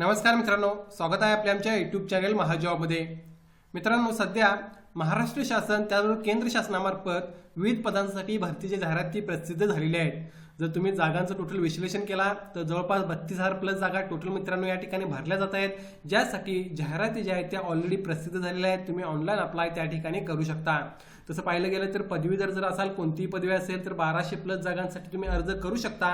नमस्कार मित्रांनो स्वागत आहे आपल्या आमच्या युट्यूब चॅनेल महाजॉबमध्ये मित्रांनो सध्या महाराष्ट्र शासन त्याचबरोबर केंद्र शासनामार्फत विविध पदांसाठी भरतीची जाहिराती प्रसिद्ध झालेली आहेत. जर तुम्ही जागांचं टोटल विश्लेषण केला तर जवळपास बत्तीस हजार प्लस जागा टोटल मित्रांनो या ठिकाणी भरल्या जात आहेत. ज्यासाठी जाहिराती ज्या आहेत त्या ऑलरेडी प्रसिद्ध झालेल्या आहेत. तुम्ही ऑनलाईन अप्लाय त्या ठिकाणी करू शकता. तसं पाहिलं गेलं तर पदवीधर जर असाल कोणतीही पदवी असेल तर बाराशे प्लस जागांसाठी तुम्ही अर्ज करू शकता.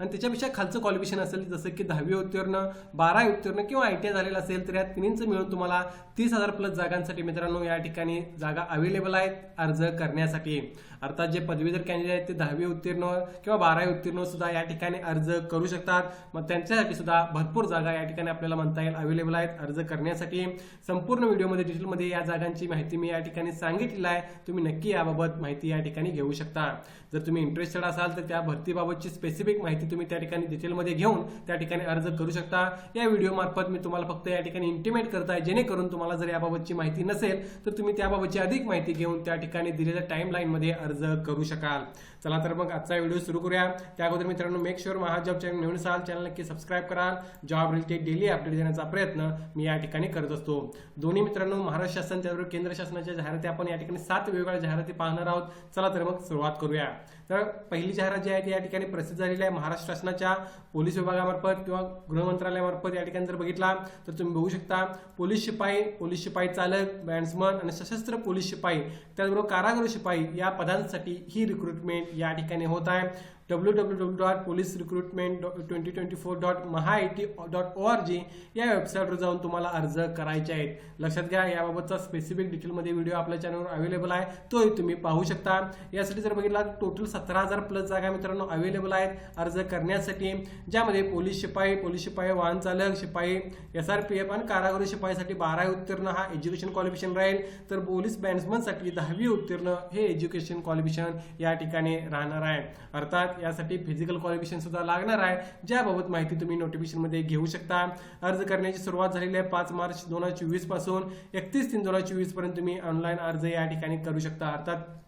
आणि त्याच्यापेक्षा खालचं क्वालिफिकेशन असेल जसं की दहावी उत्तीर्ण बारावी उत्तीर्ण किंवा आय टी आय झालेलं असेल तर या तिन्हींचं मिळून तुम्हाला तीस हजार प्लस जागांसाठी मित्रांनो या ठिकाणी जागा अवेलेबल आहेत अर्ज करण्यासाठी. अर्थात जे पदवीधर कॅन्डिडेट आहेत ते दहावी उत्तीर्ण किंवा बारावी उत्तीर्ण सुद्धा या ठिकाणी अर्ज करू शकतात. मग त्यांच्यासाठी सुद्धा भरपूर जागा या ठिकाणी आपल्याला म्हणता येईल अवेलेबल आहेत. अर्ज करण्यासाठी संपूर्ण व्हिडिओमध्ये डिटेलमध्ये या जागांची माहिती मी या ठिकाणी सांगितलेली आहे. तुम्ही नक्की याबाबत माहिती या ठिकाणी घेऊ शकता. जर तुम्ही इंटरेस्टेड असाल तर त्या भरतीबाबतची स्पेसिफिक माहिती तुम्ही त्या ठिकाणी डिटेलमध्ये घेऊन त्या ठिकाणी अर्ज करू शकता. या व्हिडिओ मार्फत मी तुम्हाला फक्त या ठिकाणी इंटिमेट करताय जेणेकरून तुम्हाला जर याबाबतची माहिती नसेल तर तुम्ही त्याबाबतची अधिक माहिती घेऊन त्या ठिकाणी दिलेल्या टाइम लाईनमध्ये अर्ज करू शकाल. चला तर मग आजचा व्हिडिओ सुरू करूया. त्या अगोदर मित्रांनो मेक शुअर महाजॉब चॅनल निवडून असाल चॅनल नक्की सबस्क्राईब कराल. जॉब रिलेटेड डेली अपडेट देण्याचा प्रयत्न मी या ठिकाणी करत असतो. दोन्ही मित्रांनो महाराष्ट्र शासन त्याबरोबर केंद्र शासनाच्या जाहिराती आपण या ठिकाणी सात वेगवेगळ्या जाहिराती पाहणार आहोत. चला तर मग सुरुवात करूया. तर पहिली जाहिरात जी आहे ती या ठिकाणी प्रसिद्ध झालेली आहे महाराष्ट्र शासनाच्या पोलीस विभागामार्फत किंवा गृह मंत्रालयामार्फत या ठिकाणी जर बघितला तर तुम्ही बघू शकता पोलीस शिपाई पोलीस शिपाई चालक बॅट्समन आणि सशस्त्र पोलीस शिपाई त्याचबरोबर कारागृह शिपाई या पदांसाठी ही रिक्रुटमेंट या ठिकाणी होत आहे. W W W dot police recruitment twenty twenty four dot Maha I T dot O R G या वेबसाईटवर जाऊन तुम्हाला अर्ज करायचे आहेत. लक्षात घ्या याबाबतचा स्पेसिफिक डिटेलमध्ये व्हिडिओ आपल्या चॅनलवर अवेलेबल आहे. तोही तुम्ही पाहू शकता. यासाठी जर बघितला टोटल सतरा हजार प्लस जागा मित्रांनो अवेलेबल आहेत अर्ज करण्यासाठी ज्यामध्ये पोलीस शिपाई पोलीस शिपाई वाहन चालक शिपाई एस आर पी एफ आणि कारागृह शिपाईसाठी बारावी उत्तीर्ण हा एज्युकेशन क्वालिफिकेशन राहील. तर पोलीस बँड्समनसाठी दहावी उत्तीर्ण हे एज्युकेशन क्वालिफिकेशन या ठिकाणी राहणार आहे. अर्थात यासाठी फिजिकल क्वालिफिकेशन सुद्धा लागणार आहे. ज्याबाबत माहिती तुम्ही नोटिफिकेशनमध्ये घेऊ शकता. अर्ज करण्याची सुरुवात झालेली आहे पाच मार्च दोन हजार चोवीसपासून. एकतीस तीन दोन हजार चोवीसपर्यंत तुम्ही ऑनलाईन अर्ज या ठिकाणी करू शकता. अर्थात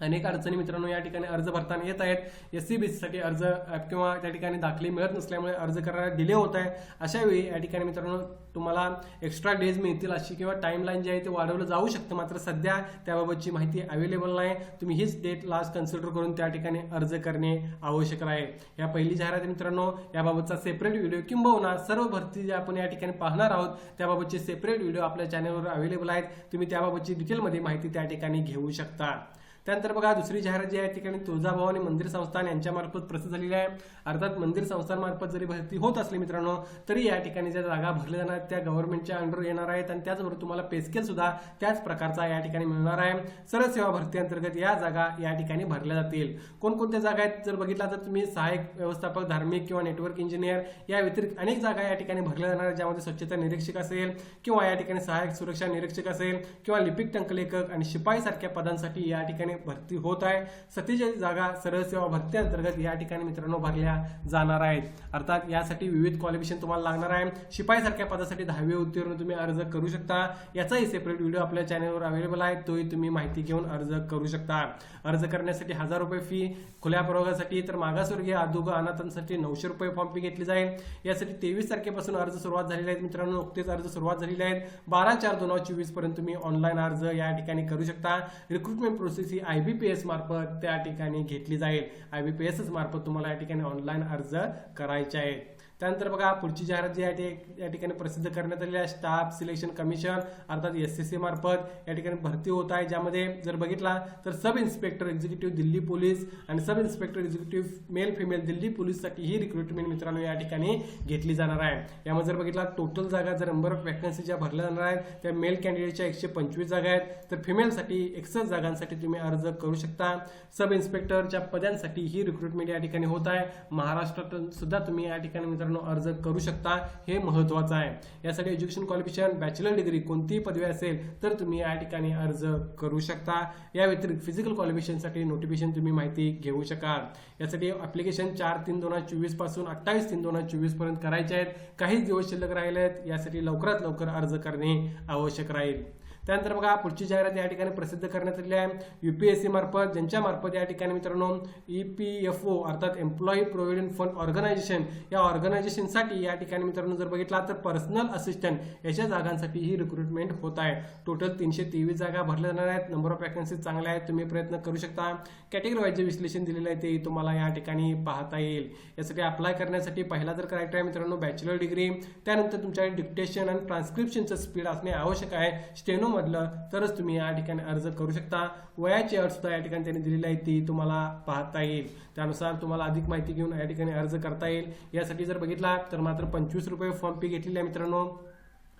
अनेक अडचणी मित्रांनो या ठिकाणी अर्ज भरताना येत आहेत. एस सी बी सीसाठी अर्ज ॲप किंवा त्या ठिकाणी दाखले मिळत नसल्यामुळे अर्ज करायला डिले होत आहे. अशा वेळी या ठिकाणी मित्रांनो तुम्हाला एक्स्ट्रा डेज मिळतील अशी किंवा टाईमलाईन जी आहे ते वाढवलं जाऊ शकतं. मात्र सध्या त्याबाबतची माहिती अवेलेबल नाही. तुम्ही हीच डेट लास्ट कन्सिडर करून त्या ठिकाणी अर्ज करणे आवश्यक आहे. या पहिली जाहिरात मित्रांनो याबाबतचा सेपरेट व्हिडिओ किंबहुना सर्व भरती जे आपण या ठिकाणी पाहणार आहोत त्याबाबतचे सेपरेट व्हिडिओ आपल्या चॅनलवर अवेलेबल आहेत. तुम्ही त्याबाबतची डिटेलमध्ये माहिती त्या ठिकाणी घेऊ शकता. त्यानंतर बघा दुसरी जाहिरात जी आहे ठिकाणी तुळजाभवानी मंदिर संस्थान यांच्यामार्फत प्रसिद्ध झालेली आहे. अर्थात मंदिर संस्थांमार्फत जरी भरती होत असली मित्रांनो तरी या ठिकाणी ज्या जागा भरल्या जाणार त्या गव्हर्नमेंटच्या अंडर येणार आहेत आणि त्याचबरोबर तुम्हाला पेस्केल सुद्धा त्याच प्रकारचा या ठिकाणी मिळणार आहे. सरळ सेवा भरती अंतर्गत या जागा या ठिकाणी भरल्या जातील. कोणकोणत्या जागा आहेत जर बघितला तर तुम्ही सहाय्यक व्यवस्थापक धार्मिक किंवा नेटवर्क इंजिनियर या व्यतिरिक्त अनेक जागा या ठिकाणी भरल्या जाणार आहेत ज्यामध्ये स्वच्छता निरीक्षक असेल किंवा या ठिकाणी सहाय्यक सुरक्षा निरीक्षक असेल किंवा लिपिक टंकलेखक आणि शिपाई सारख्या पदांसाठी या ठिकाणी भरती होत आहे. सतीच्या जागा सरळ सेवा भरती अंतर्गत या ठिकाणी मित्रांनो भरल्या जाणार आहेत. अर्थात यासाठी विविध क्वालिफिकेशन तुम्हाला लागणार आहे. शिपाईसारख्या पदासाठी दहावी उत्तीर्ण तुम्ही अर्ज करू शकता. याचाही सेपरेट व्हिडिओ आपल्या चॅनलवर अवेलेबल आहे. तोही तुम्ही माहिती घेऊन अर्ज करू शकता. अर्ज करण्यासाठी हजार रुपये फी खुल्या प्रवर्गासाठी तर मागासवर्गीय अधुग अनाथांसाठी नऊशे रुपये फॉर्म फी घेतली जाईल. यासाठी तेवीस तारखेपासून अर्ज सुरुवात झालेले आहेत मित्रांनो. नुकतेच अर्ज सुरुवात झालेले आहेत. बारा चार दोन हजार चोवीसपर्यंत तुम्ही ऑनलाईन अर्ज या ठिकाणी करू शकता. रिक्रुटमेंट प्रोसेस ही आय बी पी एस मार्फत त्या ठिकाणी घेतली जाईल. आय बी पी एस मार्फत तुम्हाला या ठिकाणी ऑनलाईन अर्ज करायचे आहेत. त्यानंतर बघा पुढची जाहिरात जी आहे ती या ठिकाणी प्रसिद्ध करण्यात आलेली आहे स्टाफ सिलेक्शन कमिशन अर्थात एस एस सी मार्फत या ठिकाणी भरती होत आहे ज्यामध्ये जर बघितला तर sub inspector executive Delhi police आणि sub inspector executive male female Delhi पोलीससाठी ही रिक्रुटमेंट मित्रांनो या ठिकाणी घेतली जाणार आहे. यामध्ये जर बघितला टोटल जागा जर नंबर ऑफ वॅकन्सी ज्या भरल्या जाणार आहेत त्या मेल कॅन्डिडेटच्या एकशे पंचवीस जागा आहेत. तर फिमेलसाठी एकसष्ट जागांसाठी तुम्ही अर्ज करू शकता. सब इन्स्पेक्टरच्या पदांसाठी ही रिक्रुटमेंट या ठिकाणी होत आहे. महाराष्ट्रात सुद्धा तुम्ही या ठिकाणी मित्रांनो अर्ज करू शकता हे महत्वाचं आहे. यासाठी एज्युकेशन क्वालिफिकेशन बॅचलर डिग्री कोणतीही पदवी असेल तर तुम्ही या ठिकाणी अर्ज करू शकता. या व्यतिरिक्त फिजिकल क्वालिफिकेशनसाठी नोटिफिकेशन तुम्ही माहिती घेऊ शकाल. यासाठी अप्लिकेशन चार तीन दोन हजार चोवीसपासून अठ्ठावीस तीन दोन हजार चोवीसपर्यंत करायचे आहेत. काहीच दिवस शिल्लक राहिले आहेत यासाठी लवकरात लवकर अर्ज करणे आवश्यक राहील. त्यानंतर बघा पुढची जाहिरात या ठिकाणी प्रसिद्ध करण्यात आलेली आहे. युपीएससी मार्फत ज्यांच्या मार्फत या ठिकाणी मित्रांनो ई पी एफ ओ अर्थात एम्प्लॉई प्रोव्हिडंट फंड ऑर्गनायझेशन या ऑर्गनायझेशनसाठी या ठिकाणी मित्रांनो जर बघितला तर पर्सनल असिस्टंट याच्या जागांसाठी ही रिक्रुटमेंट होत आहे. टोटल तीनशे तेवीस जागा भरल्या जाणार आहेत. नंबर ऑफ वॅकन्सीज चांगल्या आहेत. तुम्ही प्रयत्न करू शकता. कॅटेगरी वाईज जे विश्लेषण दिलेलं आहे ते तुम्हाला या ठिकाणी पाहता येईल. यासाठी अप्लाय करण्यासाठी पहिला जर क्रायटेरिया मित्रांनो बॅचलर डिग्री त्यानंतर तुमच्याकडे डिक्टेशन आणि ट्रान्स्क्रिप्शनचं स्पीड असणे आवश्यक आहे. स्टेनो म्हटलं तरच तुम्ही या ठिकाणी अर्ज करू शकता. वयाची अट सुद्धा या ठिकाणी त्यांनी दिलेली आहे ती तुम्हाला पाहता येईल. त्यानुसार तुम्हाला अधिक माहिती घेऊन या ठिकाणी अर्ज करता येईल. यासाठी जर बघितला तर मात्र पंचवीस रुपये फॉर्म फी घेतलेली आहे मित्रांनो.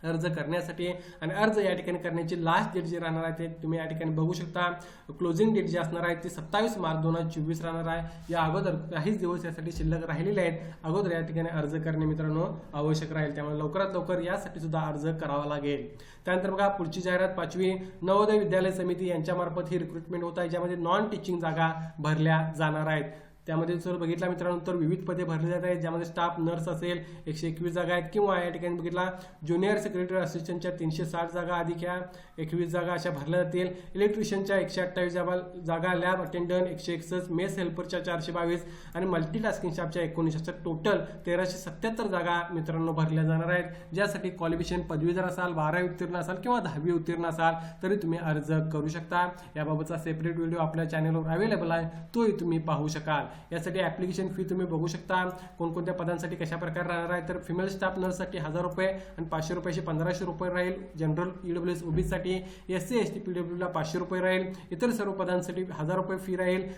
अर्ज करण्यासाठी आणि अर्ज या ठिकाणी करण्याची लास्ट डेट जी राहणार आहे ते तुम्ही या ठिकाणी बघू शकता. क्लोजिंग डेट जी असणार आहे ती सत्तावीस मार्च दोन हजार चोवीस राहणार आहे. या अगोदर काहीच दिवस यासाठी शिल्लक राहिलेले आहेत. अगोदर या ठिकाणी अर्ज करणे मित्रांनो आवश्यक राहील. त्यामुळे लवकरात लवकर यासाठी सुद्धा अर्ज करावा लागेल. त्यानंतर बघा पुढची जाहिरात पाचवी नवोदय विद्यालय समिती यांच्यामार्फत ही रिक्रुटमेंट होत आहे ज्यामध्ये नॉन टीचिंग जागा भरल्या जाणार आहेत. त्यामध्ये जर बघितला मित्रांनो तर विविध पदे भरली जात आहेत ज्यामध्ये स्टाफ नर्स असेल एकशे एकवीस जागा आहेत किंवा या ठिकाणी बघितला ज्युनियर सेक्रेटरी असिस्टंटच्या तीनशे साठ जागा अधिक या एकवीस जागा अशा भरल्या जातील. इलेक्ट्रिशियनच्या एकशे अठ्ठावीस जागा जागा लॅब अटेंडंट एकशे एकसष्ट मेस हेल्परच्या चारशे बावीस आणि मल्टीटास्किंग स्टाफच्या एकोणीस अशा टोटल तेराशे सत्याहत्तर जागा मित्रांनो भरल्या जाणार आहेत. ज्यासाठी क्वालिफिकेशन पदवी जर असाल बारावी उत्तीर्ण असाल किंवा दहावी उत्तीर्ण असाल तरी तुम्ही अर्ज करू शकता. याबाबतचा सेपरेट व्हिडिओ आपल्या चॅनलवर अवेलेबल आहे तोही तुम्ही पाहू शकाल. यासाठी ऍप्लिकेशन फी तुम्ही बघू शकता. कोणकोणत्या पदांसाठी कशा प्रकारे राहणार आहे. तर फिमेल स्टाफ नर्ससाठी हजार रुपये आणि पाचशे रुपयाशी पंधराशे रुपये राहील. जनरल ईडब्ल्यू एस ओबीसाठी एस सी एस टी पीडब्ल्यूला पाचशे रुपये राहील. इतर सर्व पदांसाठी हजार रुपये फी राहील.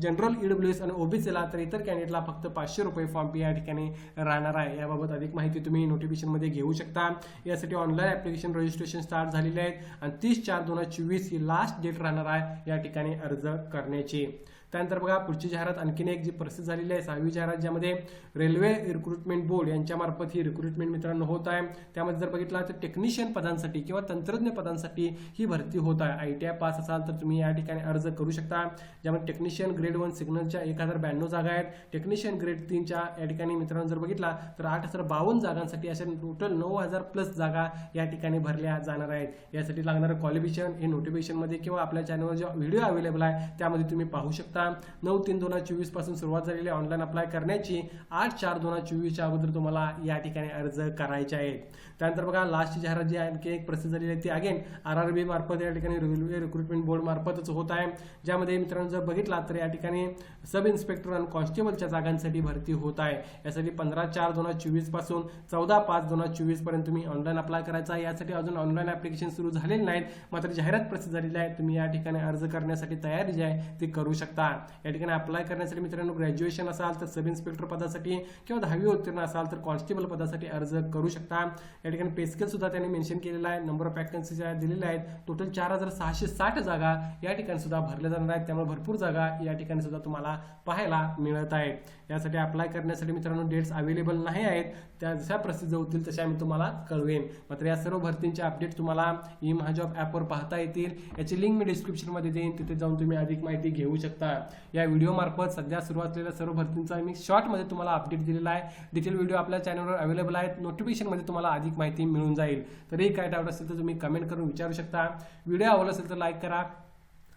जनरल ईडब्ल्यू एस आणि ओबीसीला तर इतर कॅन्डिडेटला फक्त पाचशे रुपये फॉर्म फी या ठिकाणी राहणार आहे. याबाबत अधिक माहिती तुम्ही नोटिफिकेशनमध्ये घेऊ शकता. यासाठी ऑनलाईन ऍप्लिकेशन रजिस्ट्रेशन स्टार्ट झालेले आहेत. आणि तीस चार दोन हजार चोवीस ही लास्ट डेट राहणार आहे या ठिकाणी अर्ज करण्याची. त्यानंतर बघा पुढची जाहिरात आणखीन एक जी प्रसिद्ध झालेली आहे सहावी जाहिरात ज्यामध्ये रेल्वे रिक्रुटमेंट बोर्ड यांच्यामार्फत ही रिक्रुटमेंट मित्रांनो होत आहे. त्यामध्ये जर बघितला तर टेक्निशियन पदांसाठी किंवा तंत्रज्ञ पदांसाठी ही भरती होत आहे. आय टी आय पास असाल तर तुम्ही या ठिकाणी अर्ज करू शकता. ज्यामध्ये टेक्निशियन ग्रेड वन सिग्नलच्या एक हजार ब्याण्णव जागा आहेत. टेक्निशियन ग्रेड तीनच्या या ठिकाणी मित्रांनो जर बघितला तर आठ हजार बावन्न जागांसाठी अशा टोटल नऊ हजार प्लस जागा या ठिकाणी भरल्या जाणार आहेत. यासाठी लागणारं क्वालिफिकेशन हे नोटिफिकेशनमध्ये किंवा आपल्या चॅनलवर जो व्हिडिओ अवेलेबल आहे त्यामध्ये तुम्ही पाहू शकता. नऊ तीन दोन हजार चोवीसपासून सुरुवात झालेली आहे ऑनलाईन अप्लाय करण्याची. आठ चार दोन हजार चोवीसच्या अगोदर तुम्हाला या ठिकाणी अर्ज करायचे आहेत. त्यानंतर बघा लास्टची जाहिरात जी आणखी एक प्रसिद्ध झालेली आहे ती अगेन आर आर बी मार्फत या ठिकाणी रेल्वे रिक्रुटमेंट बोर्ड मार्फतच होत आहे. ज्यामध्ये मित्रांनो जर बघितला तर या ठिकाणी सब इन्स्पेक्टर आणि कॉन्स्टेबलच्या जागांसाठी भरती होत आहे. यासाठी पंधरा चार दोन हजार चोवीसपासून चौदा पाच दोन हजार चोवीसपर्यंत तुम्ही ऑनलाईन अप्लाय करायचा आहे. यासाठी अजून ऑनलाईन ऍप्लिकेशन सुरू झालेले नाहीत. मात्र जाहिरात प्रसिद्ध झालेली आहे. तुम्ही या ठिकाणी अर्ज करण्यासाठी तयारी जी आहे ती करू शकता. या ठिकाणी अप्लाय करण्यासाठी मित्रांनो ग्रॅज्युएशन असाल तर सब इन्स्पेक्टर पदासाठी किंवा दहावी उत्तीर्ण असाल तर कॉन्स्टेबल पदासाठी अर्ज करू शकता. या ठिकाणी पेस्केल सुद्धा त्यांनी मेन्शन केलेला आहे. नंबर ऑफ वॅकन्सी ज्या दिलेल्या आहेत टोटल चार हजार सहाशे साठ जागा या ठिकाणी सुद्धा भरल्या जाणार आहेत. त्यामुळे भरपूर जागा या ठिकाणी सुद्धा तुम्हाला पाहायला मिळत आहेत. यासाठी अप्लाय करण्यासाठी मित्रांनो डेट्स अवेलेबल नाही आहेत. त्या जशा प्रसिद्ध होतील तशा मी तुम्हाला कळवेन. मात्र या सर्व भरतींचे अपडेट तुम्हाला ई महाजॉब ॲपवर पाहता येतील. याची लिंक मी डिस्क्रिप्शनमध्ये देईन. तिथे जाऊन तुम्ही अधिक माहिती घेऊ शकता. या व्हिडिओमार्फत सध्या सुरू असलेल्या सर्व भरतींचा मी शॉर्टमध्ये तुम्हाला अपडेट दिलेला आहे. डिटेल व्हिडिओ आपल्या चॅनलवर अवेलेबल आहेत. नोटिफिकेशनमध्ये तुम्हाला अधिक माहिती मिळून जाईल. तरी काय डाऊट असेल तर तुम्ही कमेंट करून विचारू शकता. व्हिडिओ आवडला असेल तर लाईक करा.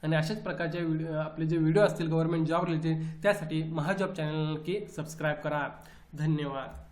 आणि अशाच प्रकारचे व्हिडिओ आपले जे व्हिडिओ असतील गव्हर्नमेंट जॉब रिलेटेड त्यासाठी महाजॉब चॅनल नक्की सबस्क्राईब करा. धन्यवाद.